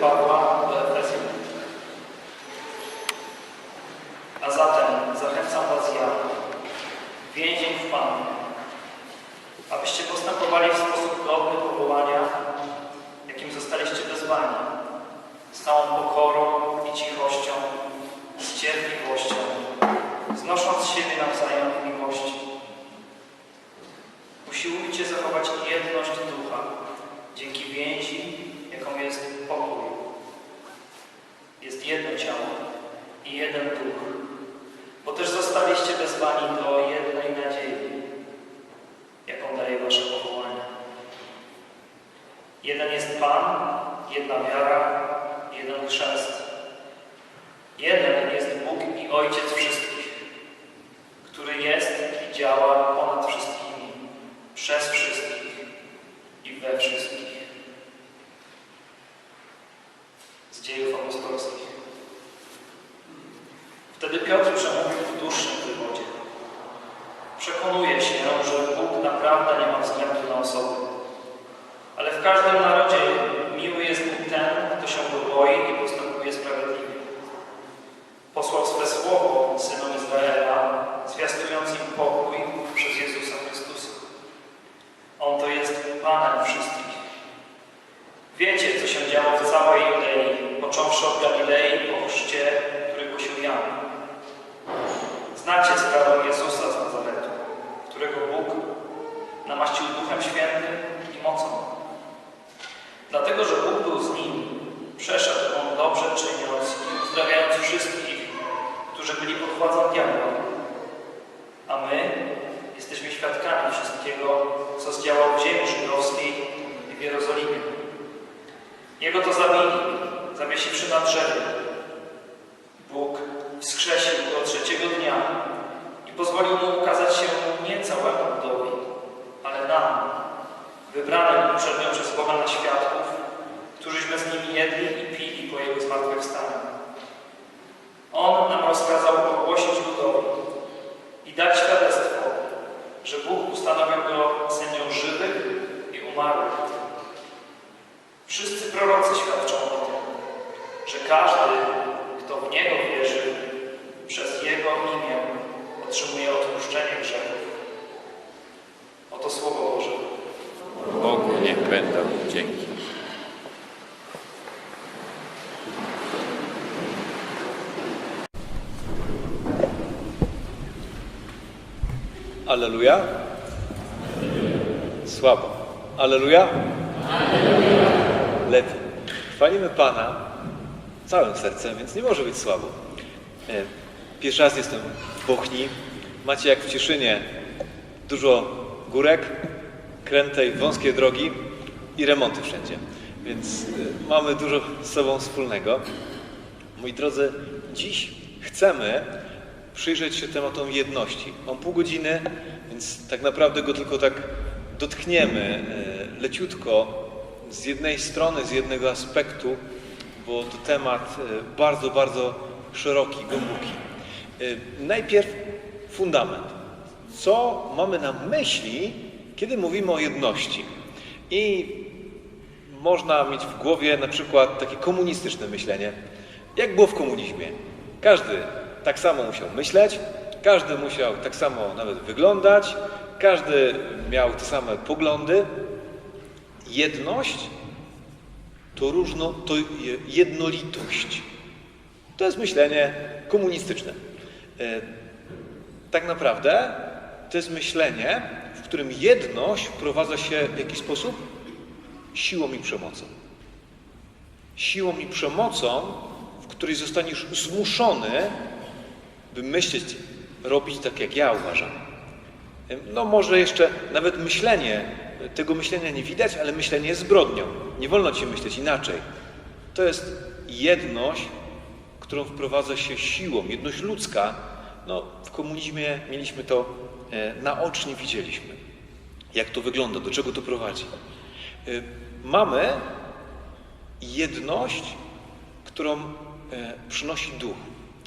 Pawła do Efezjan. A zatem zachęcam Was ja, więzień w Panu, abyście postępowali w sposób godny powołania, jakim zostaliście wezwani, z całą pokorą i cichością, z cierpliwością, znosząc siebie nawzajem w miłości. Usiłujcie zachować jedność ducha dzięki więzi, jaką jest pokój. Jest jedno ciało i jeden duch, bo też zostaliście wezwani do jednej nadziei, jaką daje wasze powołanie. Jeden jest Pan, jedna wiara, jeden chrzest. Jeden jest Bóg i Ojciec wszystkich, który jest i działa ponad wszystkimi, przez wszystkich i we wszystkich. Z dziejów apostolskich. Wtedy Piotr przemówił w dłuższym wywodzie. Przekonuje się, że Bóg naprawdę nie ma względu na osoby. Ale w każdym narodzie miły jest Bóg ten, kto się go boi i postępuje sprawiedliwie. Posłał swe słowo synom Izraela, zwiastując im pokój przez Jezusa Chrystusa. On to jest Panem wszystkich. Wiecie, co się działo w całej Judei, począwszy od Galilei po chrzcie, który głosił Jan. Znacie sprawę Jezusa z Nazaretu, którego Bóg namaścił Duchem Świętym i mocą. Dlatego, że Bóg był z nim, przeszedł on dobrze czyniąc i uzdrawiając wszystkich, którzy byli pod władzą diabła. A my jesteśmy świadkami wszystkiego, co zdziałał w ziemi żydowskiej i w Jerozolimie. Jego to zabili, zawiesiwszy na drzewie. Bóg wskrzesił go trzeciego dnia i pozwolił mu ukazać się nie całemu ludowi, ale nam, wybranym uprzednio przez Boga na świadków, którzyśmy z nim jedli i pili po jego zmartwychwstaniu. On nam rozkazał ogłosić ludowi i dać świadectwo, że Bóg ustanowił go sędzią żywych i umarłych. Wszyscy prorocy świadczą o tym, że każdy, kto w Niego wierzy, przez Jego imię otrzymuje odpuszczenie grzechów. Oto Słowo Boże. Bogu niech będą dzięki. Aleluja. Słabo. Aleluja. Lepiej. Chwalimy Pana całym sercem, więc nie może być słabo. E, Pierwszy raz jestem w Bochni. Macie jak w Cieszynie dużo górek, krętej, wąskie drogi i remonty wszędzie. Więc y, mamy dużo z sobą wspólnego. Moi drodzy, dziś chcemy przyjrzeć się tematom jedności. Mam pół godziny, więc tak naprawdę go tylko tak dotkniemy y, leciutko z jednej strony, z jednego aspektu, bo to temat y, bardzo, bardzo szeroki, głęboki. Najpierw fundament. Co mamy na myśli, kiedy mówimy o jedności? I można mieć w głowie na przykład takie komunistyczne myślenie. Jak było w komunizmie? Każdy tak samo musiał myśleć, każdy musiał tak samo nawet wyglądać, każdy miał te same poglądy. Jedność to różno, to je- jednolitość. To jest myślenie komunistyczne. E, Tak naprawdę to jest myślenie, w którym jedność wprowadza się w jaki sposób? Siłą i przemocą. Siłą i przemocą, w której zostaniesz zmuszony, by myśleć, robić tak, jak ja uważam. No może jeszcze nawet myślenie, tego myślenia nie widać, ale myślenie jest zbrodnią. Nie wolno ci myśleć inaczej. To jest jedność, którą wprowadza się siłą, jedność ludzka. No, w komunizmie mieliśmy to e, naocznie, widzieliśmy, jak to wygląda, do czego to prowadzi. Mamy jedność, którą e, przynosi duch.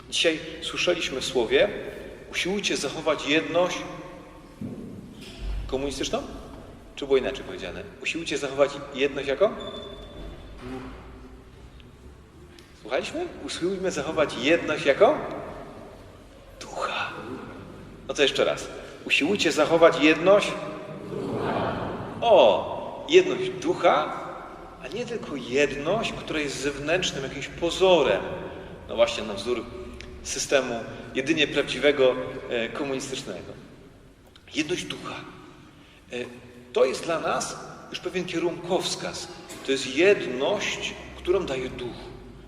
Dzisiaj słyszeliśmy w słowie, usiłujcie zachować jedność komunistyczną? Czy było inaczej powiedziane? Usiłujcie zachować jedność jako? Słuchaliśmy? Usiłujmy zachować jedność jako ducha. No to jeszcze raz. Usiłujcie zachować jedność. O, jedność ducha, a nie tylko jedność, która jest zewnętrznym jakimś pozorem. No właśnie na wzór systemu jedynie prawdziwego e, komunistycznego. Jedność ducha. E, To jest dla nas już pewien kierunkowskaz. To jest jedność, którą daje duch,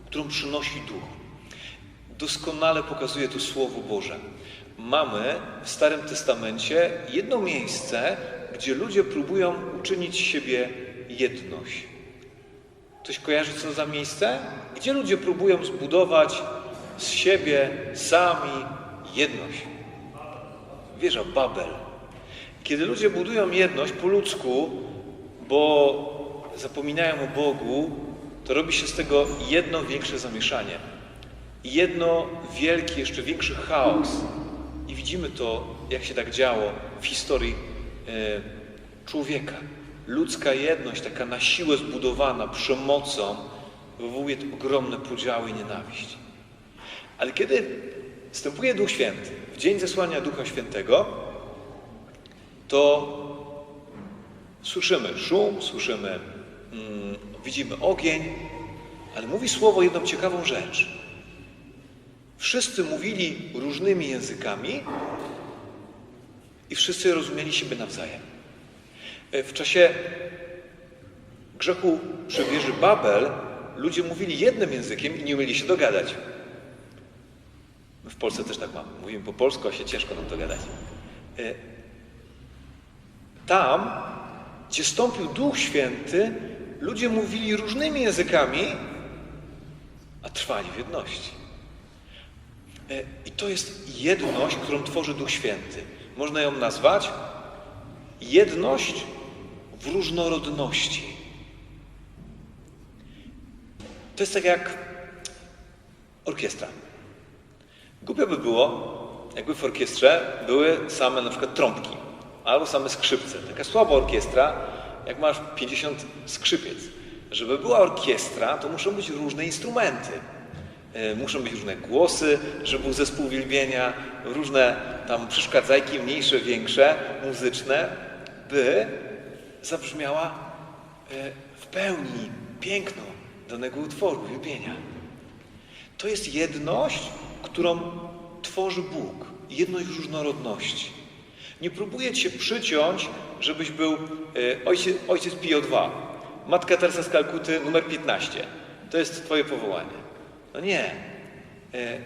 którą przynosi duch. Doskonale pokazuje to Słowo Boże. Mamy w Starym Testamencie jedno miejsce, gdzie ludzie próbują uczynić z siebie jedność. Ktoś kojarzy co za miejsce? Gdzie ludzie próbują zbudować z siebie sami jedność? Wieża Babel. Kiedy ludzie budują jedność po ludzku, bo zapominają o Bogu, to robi się z tego jedno większe zamieszanie. Jedno wielki, jeszcze większy chaos. I widzimy to, jak się tak działo w historii człowieka. Ludzka jedność, taka na siłę zbudowana przemocą, wywołuje ogromne podziały i nienawiść. Ale kiedy wstępuje Duch Święty, w dzień zesłania Ducha Świętego, to słyszymy szum, słyszymy, mm, widzimy ogień, ale mówi Słowo jedną ciekawą rzecz. Wszyscy mówili różnymi językami i wszyscy rozumieli siebie nawzajem. E, W czasie grzechu przy wieży Babel ludzie mówili jednym językiem i nie umieli się dogadać. My w Polsce też tak mamy. Mówimy po polsku, a się ciężko nam dogadać. E, Tam, gdzie stąpił Duch Święty, ludzie mówili różnymi językami, a trwali w jedności. E, I to jest jedność, którą tworzy Duch Święty. Można ją nazwać jedność w różnorodności. To jest tak jak orkiestra. Głupio by było, jakby w orkiestrze były same na przykład trąbki albo same skrzypce. Taka słaba orkiestra, jak masz 50 skrzypiec. Żeby była orkiestra, to muszą być różne instrumenty. E, Muszą być różne głosy, żeby był zespół wielbienia, różne tam przeszkadzajki, mniejsze, większe, muzyczne, by zabrzmiała e, w pełni piękno danego utworu, wielbienia. To jest jedność, którą tworzy Bóg. Jedność różnorodności. Nie próbuję Cię przyciąć, żebyś był e, ojciec, ojciec Pio II, Matka Teresa z Kalkuty numer 15. To jest Twoje powołanie. No nie. E,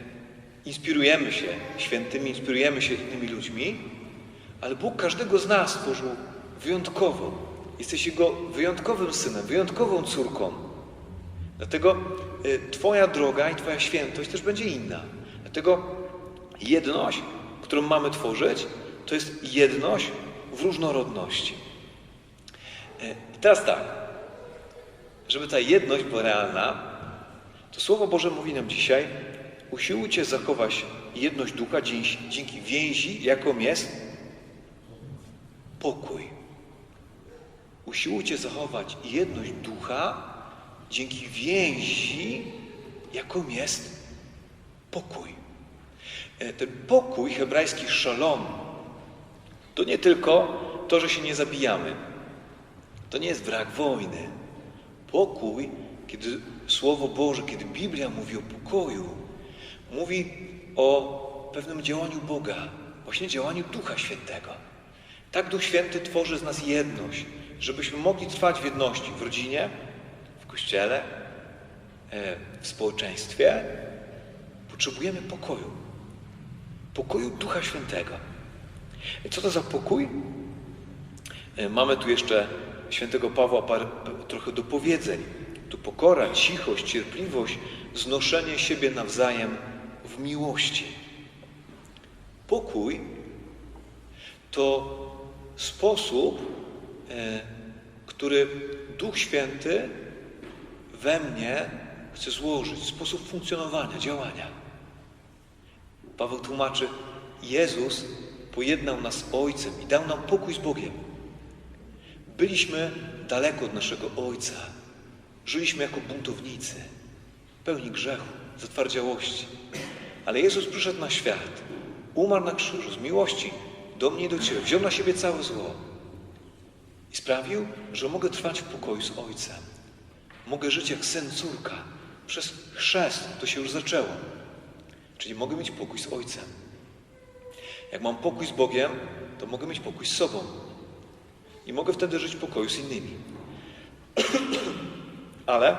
Inspirujemy się świętymi, inspirujemy się innymi ludźmi, ale Bóg każdego z nas stworzył wyjątkowo. Jesteś Jego wyjątkowym synem, wyjątkową córką. Dlatego y, Twoja droga i Twoja świętość też będzie inna. Dlatego jedność, którą mamy tworzyć, to jest jedność w różnorodności. Y, I teraz tak, żeby ta jedność była realna, to Słowo Boże mówi nam dzisiaj, usiłujcie zachować jedność ducha dzięki, więzi, jaką jest pokój. Usiłujcie zachować jedność ducha dzięki więzi, jaką jest pokój. E, Ten pokój hebrajski szalom to nie tylko to, że się nie zabijamy. To nie jest brak wojny. Pokój, kiedy Słowo Boże, kiedy Biblia mówi o pokoju, mówi o pewnym działaniu Boga, właśnie działaniu Ducha Świętego. Tak Duch Święty tworzy z nas jedność, żebyśmy mogli trwać w jedności w rodzinie, w kościele, e, w społeczeństwie. Potrzebujemy pokoju. Pokoju Ducha Świętego. Co to za pokój? E, Mamy tu jeszcze świętego Pawła par, trochę do pokora, cichość, cierpliwość, znoszenie siebie nawzajem w miłości. Pokój to sposób, e, który Duch Święty we mnie chce złożyć, sposób funkcjonowania, działania. Paweł tłumaczy, Jezus pojednał nas z Ojcem i dał nam pokój z Bogiem. Byliśmy daleko od naszego Ojca. Żyliśmy jako buntownicy. pełni grzechu, zatwardziałości. Ale Jezus przyszedł na świat, umarł na krzyżu z miłości do mnie i do Ciebie, wziął na siebie całe zło i sprawił, że mogę trwać w pokoju z Ojcem. Mogę żyć jak syn, córka. Przez chrzest to się już zaczęło. Czyli mogę mieć pokój z Ojcem. Jak mam pokój z Bogiem, to mogę mieć pokój z sobą. I mogę wtedy żyć w pokoju z innymi. Ale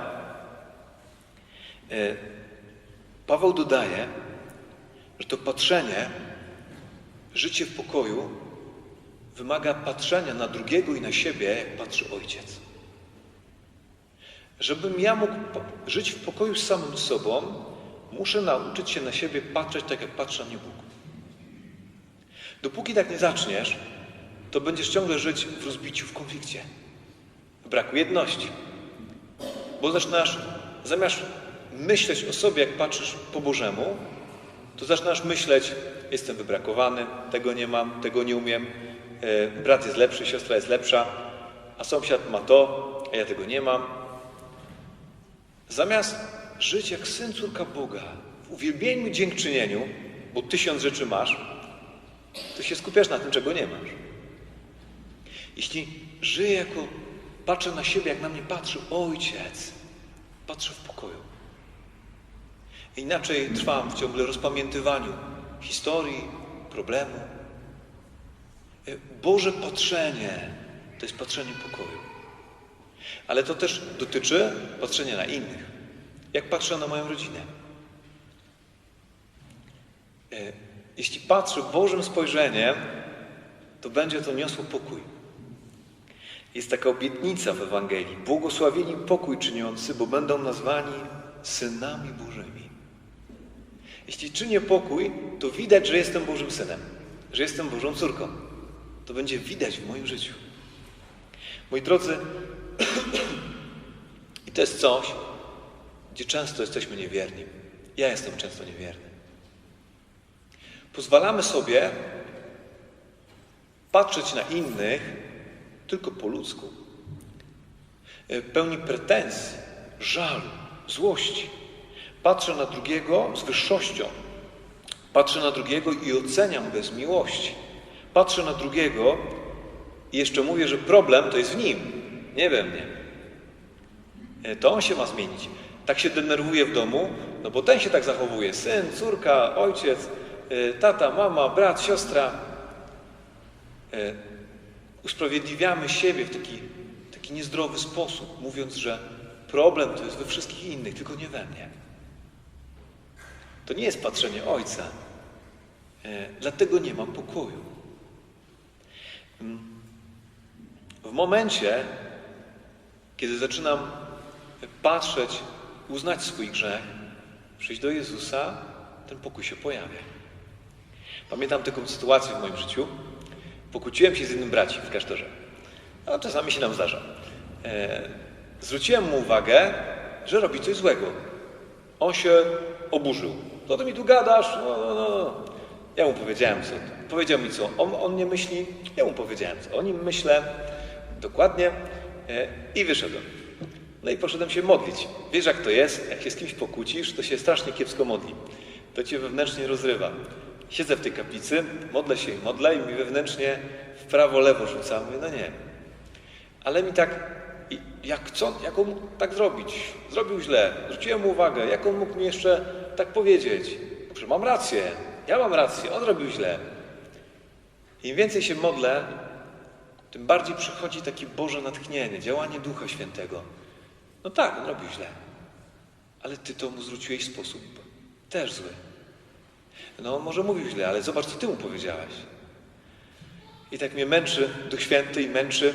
e, Paweł dodaje, że to patrzenie, życie w pokoju wymaga patrzenia na drugiego i na siebie, jak patrzy ojciec. Żebym ja mógł żyć w pokoju z samym sobą, muszę nauczyć się na siebie patrzeć tak, jak patrzy na Bóg. Dopóki tak nie zaczniesz, to będziesz ciągle żyć w rozbiciu, w konflikcie, w braku jedności. Bo zaczynasz, zamiast myśleć o sobie, jak patrzysz po Bożemu, to zaczynasz myśleć, jestem wybrakowany, tego nie mam, tego nie umiem, e, brat jest lepszy, siostra jest lepsza, a sąsiad ma to, a ja tego nie mam. Zamiast żyć jak syn, córka Boga, w uwielbieniu dziękczynieniu, bo tysiąc rzeczy masz, to się skupiasz na tym, czego nie masz. Jeśli żyję jako, patrzę na siebie, jak na mnie patrzy Ojciec, patrzę w pokoju. Inaczej trwam w ciągle rozpamiętywaniu historii, problemu. E, Boże patrzenie to jest patrzenie pokoju. Ale to też dotyczy patrzenia na innych. Jak patrzę na moją rodzinę. E, Jeśli patrzę Bożym spojrzeniem, to będzie to niosło pokój. Jest taka obietnica w Ewangelii. Błogosławieni pokój czyniący, bo będą nazwani synami Bożymi. Jeśli czynię pokój, to widać, że jestem Bożym synem, że jestem Bożą córką. To będzie widać w moim życiu. Moi drodzy, i to jest coś, gdzie często jesteśmy niewierni. Ja jestem często niewierny. Pozwalamy sobie patrzeć na innych tylko po ludzku. E, Pełni pretensji, żalu, złości. Patrzę na drugiego z wyższością. Patrzę na drugiego i oceniam bez miłości. Patrzę na drugiego i jeszcze mówię, że problem to jest w nim, nie we mnie. E, To on się ma zmienić. Tak się denerwuje w domu, no bo ten się tak zachowuje. Syn, córka, ojciec, e, tata, mama, brat, siostra. Usprawiedliwiamy siebie w taki, taki niezdrowy sposób, mówiąc, że problem to jest we wszystkich innych, tylko nie we mnie. To nie jest patrzenie Ojca. E, Dlatego nie mam pokoju. Mm. W momencie, kiedy zaczynam patrzeć, uznać swój grzech, przyjść do Jezusa, ten pokój się pojawia. Pamiętam taką sytuację w moim życiu. Pokłóciłem się z jednym braciem w klasztorze. A czasami się nam zdarza. E, zwróciłem mu uwagę, że robi coś złego. On się oburzył. Co ty mi tu gadasz? No, no, no. Ja mu powiedziałem co. Powiedział mi co. On, on nie myśli. Ja mu powiedziałem co. O nim myślę dokładnie e, i wyszedłem. No i poszedłem się modlić. Wiesz jak to jest? Jak się z kimś pokłócisz, to się strasznie kiepsko modli. To cię wewnętrznie rozrywa. Siedzę w tej kaplicy, modlę się i modlę i mi wewnętrznie w prawo, lewo rzucam. Mówię, no nie. Ale mi tak, jak co, jak on mógł tak zrobić? Zrobił źle, zwróciłem mu uwagę, jak on mógł mi jeszcze tak powiedzieć? Że mam rację, ja mam rację, on robił źle. Im więcej się modlę, tym bardziej przychodzi takie Boże natchnienie, działanie Ducha Świętego. No tak, on robił źle, ale Ty to mu zwróciłeś w sposób też zły. No, może mówił źle, ale zobacz, co Ty mu powiedziałeś. I tak mnie męczy Duch Święty i męczy.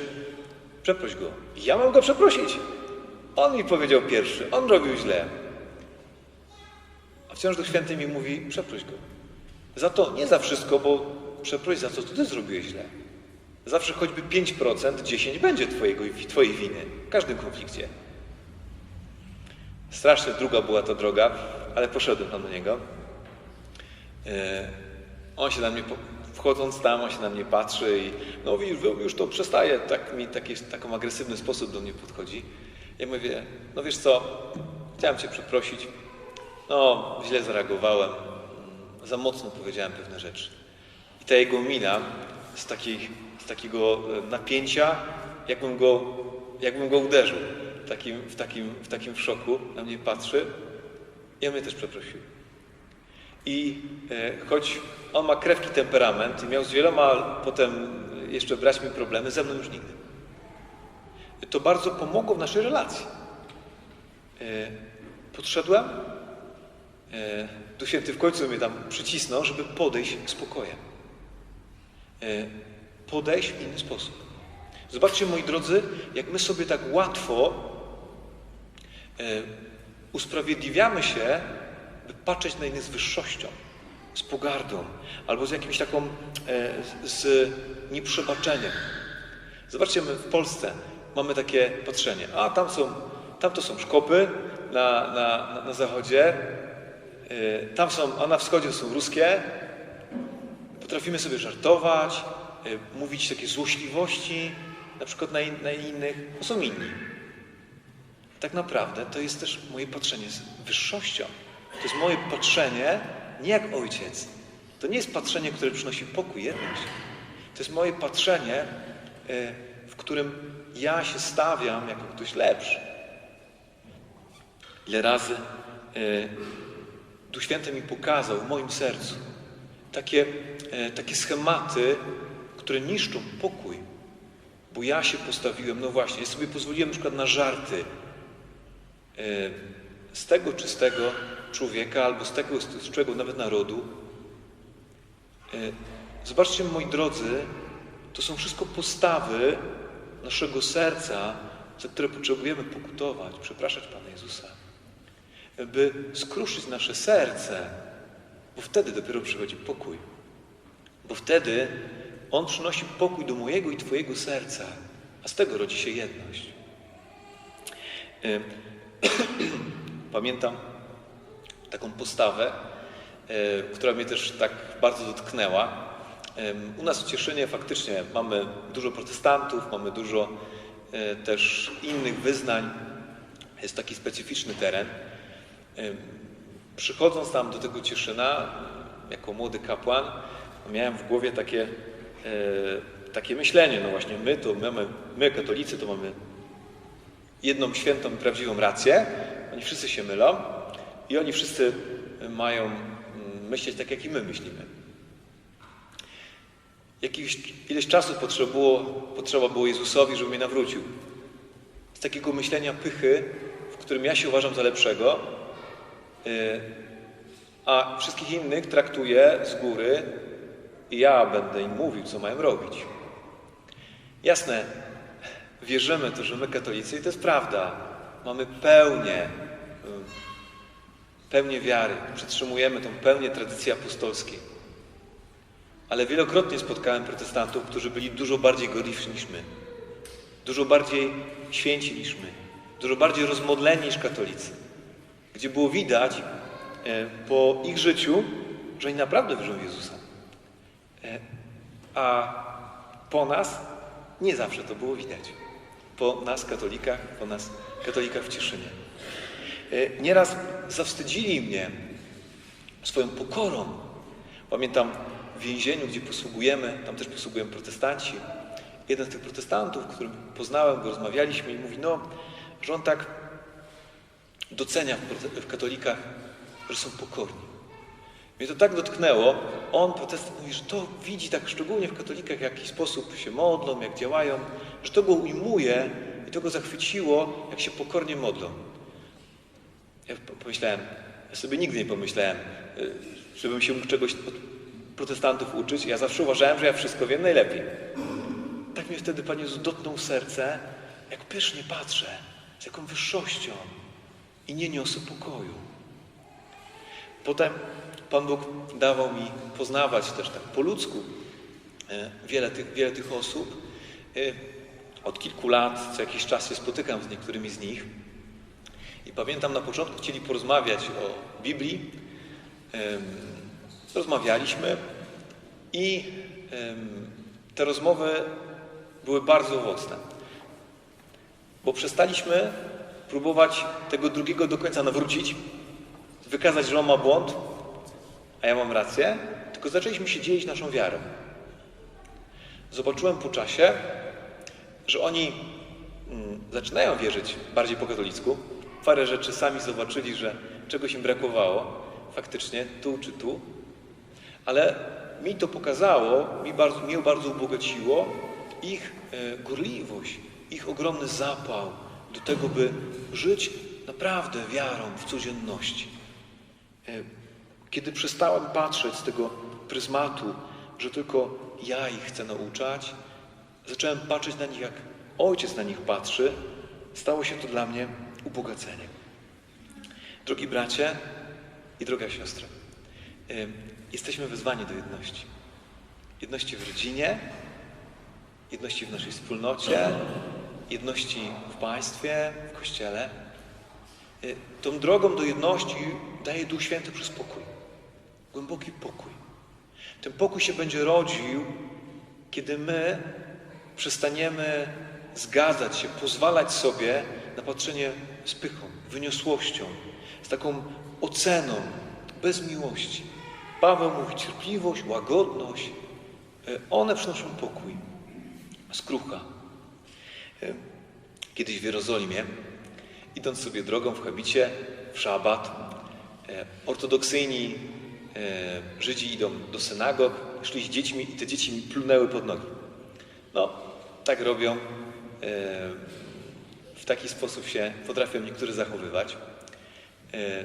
Przeproś go. Ja mam go przeprosić. On mi powiedział pierwszy, on robił źle. A wciąż Duch Święty mi mówi, przeproś go. Za to, nie za wszystko, bo przeproś za co Ty zrobiłeś źle. Zawsze choćby 5%, 10% będzie twojego, Twojej winy w każdym konflikcie. Strasznie długa była ta droga, ale poszedłem tam do niego. E, On się na mnie, wchodząc tam, on się na mnie patrzy i no już, to przestaje, tak mi taki, taką agresywny sposób do mnie podchodzi. Ja mówię, no wiesz co, chciałem Cię przeprosić. No, źle zareagowałem, za mocno powiedziałem pewne rzeczy. I ta jego mina z, takiej, z takiego e, napięcia, jakbym go, jakbym go uderzył. Takim, w, takim, w takim szoku na mnie patrzy. I on mnie też przeprosił. I e, choć on ma krewki temperament i miał z wieloma potem jeszcze braćmi problemy, ze mną już nigdy. To bardzo pomogło w naszej relacji. E, podszedłem, e, Duch Święty w końcu mnie tam przycisnął, żeby podejść spokojem. Podejść w inny sposób. Zobaczcie, moi drodzy, jak my sobie tak łatwo usprawiedliwiamy się, patrzeć na innych z wyższością, z pogardą, albo z jakimś taką, e, z nieprzebaczeniem. Zobaczcie, my w Polsce mamy takie patrzenie, a tam są, tam to są szkopy na, na, na, zachodzie, e, tam są, a na wschodzie są ruskie. Potrafimy sobie żartować, e, mówić takie złośliwości, na przykład na, in, na innych, to są inni. Tak naprawdę to jest też moje patrzenie z wyższością. To jest moje patrzenie nie jak ojciec. To nie jest patrzenie, które przynosi pokój, jedność. To jest moje patrzenie, e, w którym ja się stawiam jako ktoś lepszy. Ile razy e, Duch Święty mi pokazał w moim sercu takie, e, takie schematy, które niszczą pokój. Bo ja się postawiłem, no właśnie, ja sobie pozwoliłem na przykład na żarty z tego czy z tego człowieka, albo z tego z czego nawet narodu. E, Zobaczcie, moi drodzy, to są wszystko postawy naszego serca, za które potrzebujemy pokutować, przepraszać Pana Jezusa, by skruszyć nasze serce, bo wtedy dopiero przychodzi pokój. Bo wtedy On przynosi pokój do mojego i Twojego serca, a z tego rodzi się jedność. E, Pamiętam taką postawę, e, która mnie też tak bardzo dotknęła. Em, U nas w Cieszynie faktycznie mamy dużo protestantów, mamy dużo e, też innych wyznań. Jest taki specyficzny teren. Przychodząc tam do tego Cieszyna, jako młody kapłan, miałem w głowie takie, e, takie myślenie, no właśnie my to mamy, my katolicy to mamy jedną świętą prawdziwą rację, oni wszyscy się mylą i oni wszyscy mają mm, myśleć tak, jak i my myślimy. Jakiś, ileś czasu potrzeba było, Jezusowi, żeby mnie nawrócił. Z takiego myślenia pychy, w którym ja się uważam za lepszego, yy, a wszystkich innych traktuję z góry i ja będę im mówił, co mają robić. Jasne, wierzymy to, że my katolicy, i to jest prawda, mamy pełnię, y, pełnię wiary, przetrzymujemy tą pełnię tradycji apostolskiej. Ale wielokrotnie spotkałem protestantów, którzy byli dużo bardziej gorliwsi niż my, dużo bardziej święci niż my, dużo bardziej rozmodleni niż katolicy, gdzie było widać e, po ich życiu, że oni naprawdę wierzą w Jezusa. E, A po nas nie zawsze to było widać. Po nas, katolikach, po nas, katolikach w Cieszynie. E, Nieraz zawstydzili mnie swoją pokorą. Pamiętam w więzieniu, gdzie posługujemy, tam też posługują protestanci. Jeden z tych protestantów, którym poznałem, go rozmawialiśmy i mówi, no, że on tak docenia w, katolikach, że są pokorni. Mnie to tak dotknęło. On, protestant, mówi, że to widzi tak szczególnie w katolikach, w jaki sposób się modlą, jak działają, że to go ujmuje i to go zachwyciło, jak się pokornie modlą. Ja po- pomyślałem, ja sobie nigdy nie pomyślałem, y, żebym się mógł czegoś od protestantów uczyć. Ja zawsze uważałem, że ja wszystko wiem najlepiej. Tak mnie wtedy Panie Jezus dotknął serce, jak pysznie patrzę, z jaką wyższością i nie niosę pokoju. Potem Pan Bóg dawał mi poznawać też tak po ludzku e, wiele tych, wiele tych osób. E, Od kilku lat, co jakiś czas się spotykam z niektórymi z nich. I pamiętam, na początku chcieli porozmawiać o Biblii. Rozmawialiśmy i te rozmowy były bardzo owocne. Bo przestaliśmy próbować tego drugiego do końca nawrócić, wykazać, że on ma błąd, a ja mam rację, tylko zaczęliśmy się dzielić naszą wiarą. Zobaczyłem po czasie, że oni mm, zaczynają wierzyć bardziej po katolicku. Parę rzeczy sami zobaczyli, że czegoś im brakowało, faktycznie tu czy tu, ale mi to pokazało, mi bardzo, mnie bardzo ubogaciło ich e, gorliwość, ich ogromny zapał do tego, by żyć naprawdę wiarą w codzienności. E, Kiedy przestałem patrzeć z tego pryzmatu, że tylko ja ich chcę nauczać, zacząłem patrzeć na nich, jak ojciec na nich patrzy, stało się to dla mnie ubogaceniem. Drogi bracie i droga siostra, e, jesteśmy wezwani do jedności. Jedności w rodzinie, jedności w naszej wspólnocie, jedności w państwie, w kościele. Y, Tą drogą do jedności daje Duch Święty przez pokój. Głęboki pokój. Ten pokój się będzie rodził, kiedy my przestaniemy zgadzać się, pozwalać sobie na patrzenie z pychą, wyniosłością, z taką oceną, bez miłości. Paweł mówi cierpliwość, łagodność. y, One przynoszą pokój. Skrucha. Y, Kiedyś w Jerozolimie, idąc sobie drogą w habicie, w szabat, e, ortodoksyjni e, Żydzi idą do synagog, szli z dziećmi i te dzieci mi plunęły pod nogi. No, tak robią. e, W taki sposób się potrafią niektórzy zachowywać. E,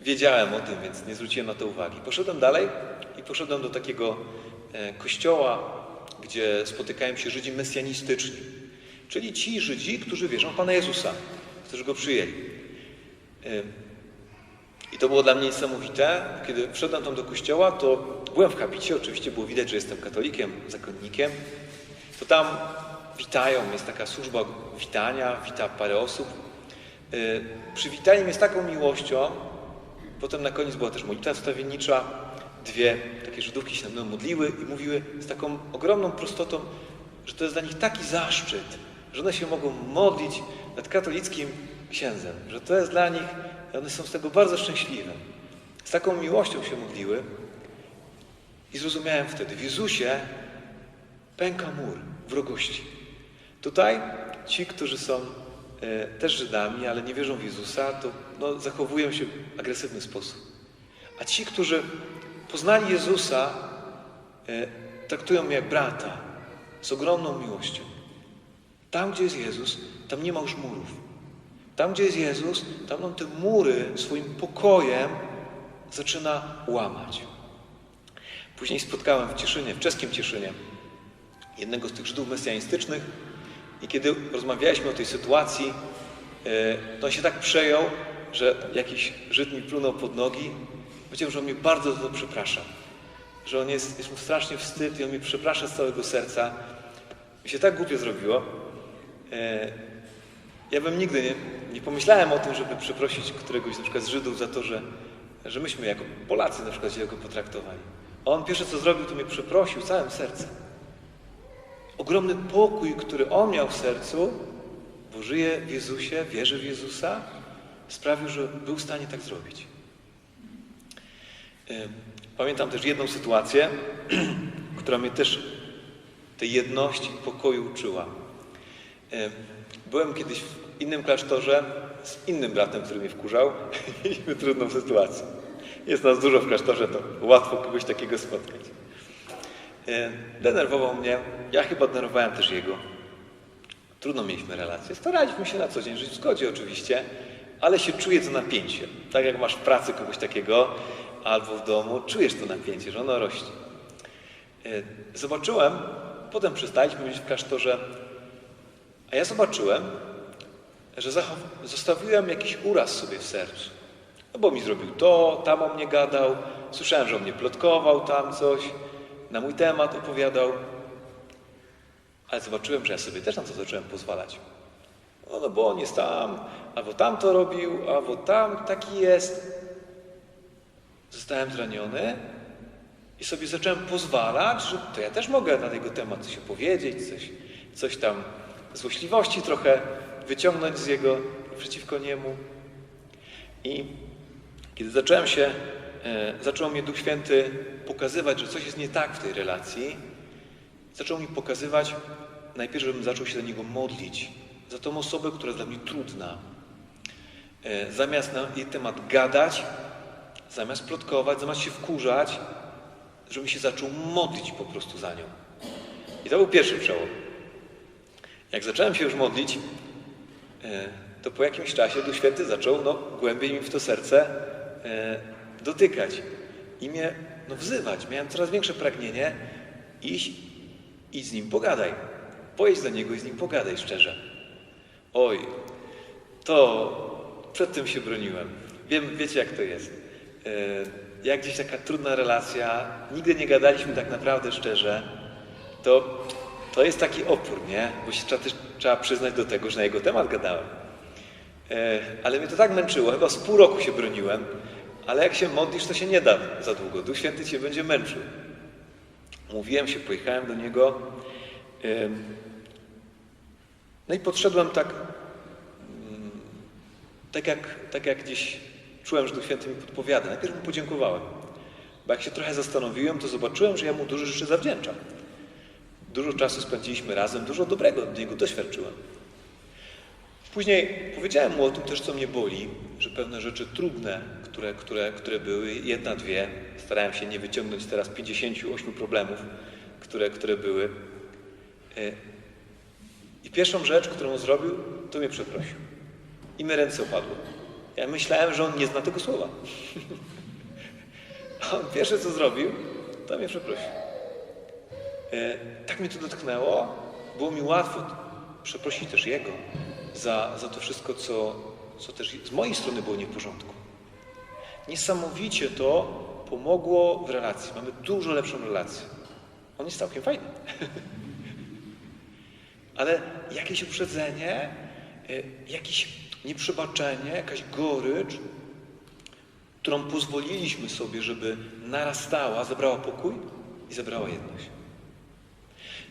Wiedziałem o tym, więc nie zwróciłem na to uwagi. Poszedłem dalej i poszedłem do takiego e, kościoła, gdzie spotykają się Żydzi mesjanistyczni, czyli ci Żydzi, którzy wierzą w Pana Jezusa, którzy Go przyjęli. I to było dla mnie niesamowite. Kiedy wszedłem tam do kościoła, to byłem w habicie, oczywiście było widać, że jestem katolikiem, zakonnikiem. To tam witają, jest taka służba witania, wita parę osób. E, Przywitali mnie z taką miłością, Potem na koniec była też modlitwa wstawiennicza. Dwie takie Żydówki się nad mną modliły i mówiły z taką ogromną prostotą, że to jest dla nich taki zaszczyt, że one się mogą modlić nad katolickim księdzem, że to jest dla nich, one są z tego bardzo szczęśliwe. Z taką miłością się modliły i zrozumiałem wtedy, w Jezusie pęka mur wrogości. Tutaj ci, którzy są e, też Żydami, ale nie wierzą w Jezusa, to no, zachowują się w agresywny sposób. A ci, którzy poznali Jezusa, e, traktują mnie jak brata, z ogromną miłością. Tam, gdzie jest Jezus, tam nie ma już murów. Tam, gdzie jest Jezus, tam on te mury swoim pokojem zaczyna łamać. Później spotkałem w Cieszynie, w czeskim Cieszynie, jednego z tych Żydów mesjanistycznych i kiedy rozmawialiśmy o tej sytuacji, e, to on się tak przejął, że jakiś Żyd mi plunął pod nogi. Powiedział, że on mnie bardzo za to przeprasza. Że on jest, jest mu strasznie wstyd i on mnie przeprasza z całego serca. Mi się tak głupio zrobiło. E, Ja bym nigdy nie, nie pomyślałem o tym, żeby przeprosić któregoś na przykład z Żydów za to, że, że myśmy jako Polacy na przykład źle go potraktowali. A on pierwsze co zrobił, to mnie przeprosił całym sercem. Ogromny pokój, który on miał w sercu, bo żyje w Jezusie, wierzy w Jezusa, sprawił, że był w stanie tak zrobić. E, Pamiętam też jedną sytuację, która mnie też tej jedności i pokoju uczyła. E, Byłem kiedyś innym klasztorze z innym bratem, który mnie wkurzał. Mieliśmy trudną sytuację. Jest nas dużo w klasztorze, to łatwo kogoś takiego spotkać. E, Denerwował mnie. Ja chyba denerwowałem też jego. Trudno mieliśmy relacje. Staraliśmy się na co dzień żyć w zgodzie oczywiście, ale się czuje to napięcie. Tak jak masz w pracy kogoś takiego albo w domu, czujesz to napięcie, że ono rośnie. E, Zobaczyłem, potem przestaliśmy być w klasztorze, a ja zobaczyłem, że zostawiłem jakiś uraz sobie w sercu. No bo mi zrobił to, tam o mnie gadał, słyszałem, że o mnie plotkował tam coś, na mój temat opowiadał. Ale zobaczyłem, że ja sobie też na to zacząłem pozwalać. No, no bo on jest tam, albo tam to robił, albo tam taki jest. Zostałem zraniony i sobie zacząłem pozwalać, że to ja też mogę na jego temat coś opowiedzieć, coś, coś tam złośliwości trochę wyciągnąć z jego przeciwko niemu. I kiedy zacząłem się, e, zaczął mnie Duch Święty pokazywać, że coś jest nie tak w tej relacji, zaczął mi pokazywać, najpierw, żebym zaczął się za niego modlić, za tą osobę, która jest dla mnie trudna. E, Zamiast na jej temat gadać, zamiast plotkować, zamiast się wkurzać, żebym się zaczął modlić po prostu za nią. I to był pierwszy przełom. Jak zacząłem się już modlić, to po jakimś czasie Duch Święty zaczął no, głębiej mi w to serce e, dotykać i mnie no, wzywać. Miałem coraz większe pragnienie iść i z nim pogadaj. Pojedź do niego i z nim pogadaj szczerze. Oj, to przed tym się broniłem. Wiem, wiecie jak to jest. E, Jak gdzieś taka trudna relacja, nigdy nie gadaliśmy tak naprawdę szczerze, to, to jest taki opór, nie? Bo się trzeba, też, trzeba przyznać do tego, że na jego temat gadałem. E, Ale mnie to tak męczyło, chyba z pół roku się broniłem, ale jak się modlisz, to się nie da za długo. Duch Święty cię będzie męczył. Mówiłem się, pojechałem do niego. No i podszedłem tak, mm, tak jak, tak jak gdzieś czułem, że Duch Święty mi podpowiada. Najpierw mu podziękowałem. Bo jak się trochę zastanowiłem, to zobaczyłem, że ja mu dużo rzeczy zawdzięczam. Dużo czasu spędziliśmy razem, dużo dobrego od niego doświadczyłem. Później powiedziałem mu o tym też, co mnie boli, że pewne rzeczy trudne, które, które, które były, jedna, dwie, starałem się nie wyciągnąć teraz 58 problemów, które, które były. E, I pierwszą rzecz, którą zrobił, to mnie przeprosił. I me ręce opadły. Ja myślałem, że on nie zna tego słowa. A on pierwsze, co zrobił, to mnie przeprosił. E, tak mnie to dotknęło, było mi łatwo przeprosić też Jego za, za to wszystko, co, co też z mojej strony było nie w porządku. Niesamowicie to pomogło w relacji. Mamy dużo lepszą relację. On jest całkiem fajny. Ale jakieś uprzedzenie, y, jakieś nieprzebaczenie, jakaś gorycz, którą pozwoliliśmy sobie, żeby narastała, zebrała pokój i zebrała jedność.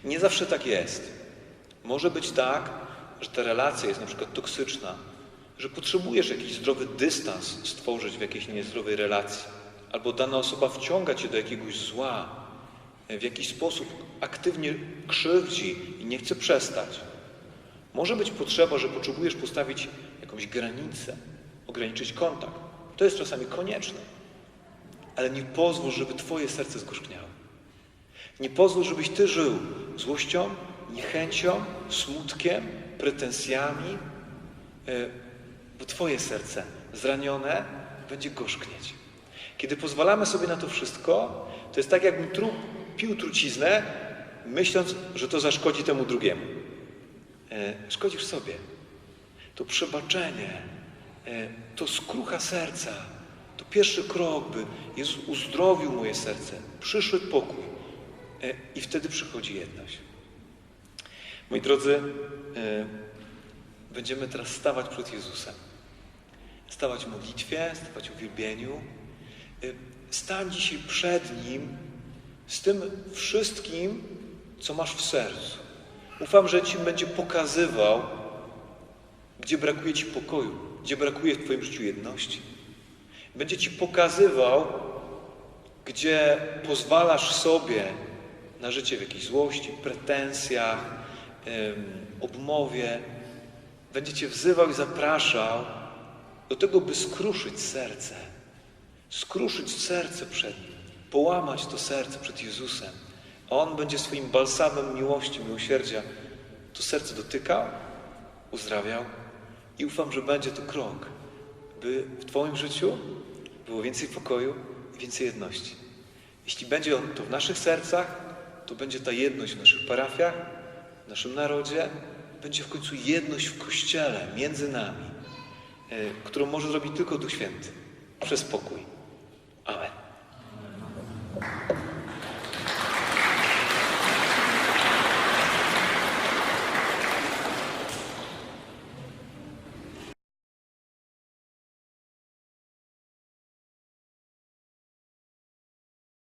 Nie zawsze tak jest. Może być tak, że ta relacja jest na przykład toksyczna, że potrzebujesz jakiś zdrowy dystans stworzyć w jakiejś niezdrowej relacji, albo dana osoba wciąga cię do jakiegoś zła, w jakiś sposób aktywnie krzywdzi i nie chce przestać. Może być potrzeba, że potrzebujesz postawić jakąś granicę, ograniczyć kontakt. To jest czasami konieczne. Ale nie pozwól, żeby Twoje serce zgorzkniało. Nie pozwól, żebyś Ty żył złością, niechęcią, smutkiem, pretensjami, e, bo Twoje serce zranione będzie gorzknieć. Kiedy pozwalamy sobie na to wszystko, to jest tak, jakbym tru, pił truciznę, myśląc, że to zaszkodzi temu drugiemu. E, szkodzisz sobie. To przebaczenie, e, to skrucha serca, to pierwszy krok, by Jezus uzdrowił moje serce, przyszedł pokój i wtedy przychodzi jedność. Moi drodzy, e, będziemy teraz stawać przed Jezusem. Stawać w modlitwie, stawać w uwielbieniu. E, Stań dzisiaj przed Nim z tym wszystkim, co masz w sercu. Ufam, że Ci będzie pokazywał, gdzie brakuje Ci pokoju, gdzie brakuje w Twoim życiu jedności. Będzie Ci pokazywał, gdzie pozwalasz sobie na życie w jakiejś złości, pretensjach, obmowie. Będzie Cię wzywał i zapraszał do tego, by skruszyć serce. Skruszyć serce przed Nim, połamać to serce przed Jezusem. A On będzie swoim balsamem miłości, miłosierdzia to serce dotykał, uzdrawiał i ufam, że będzie to krok, by w Twoim życiu było więcej pokoju i więcej jedności. Jeśli będzie on to w naszych sercach, to będzie ta jedność w naszych parafiach, w naszym narodzie, będzie w końcu jedność w Kościele między nami, e, którą może zrobić tylko Duch Święty przez pokój. Amen.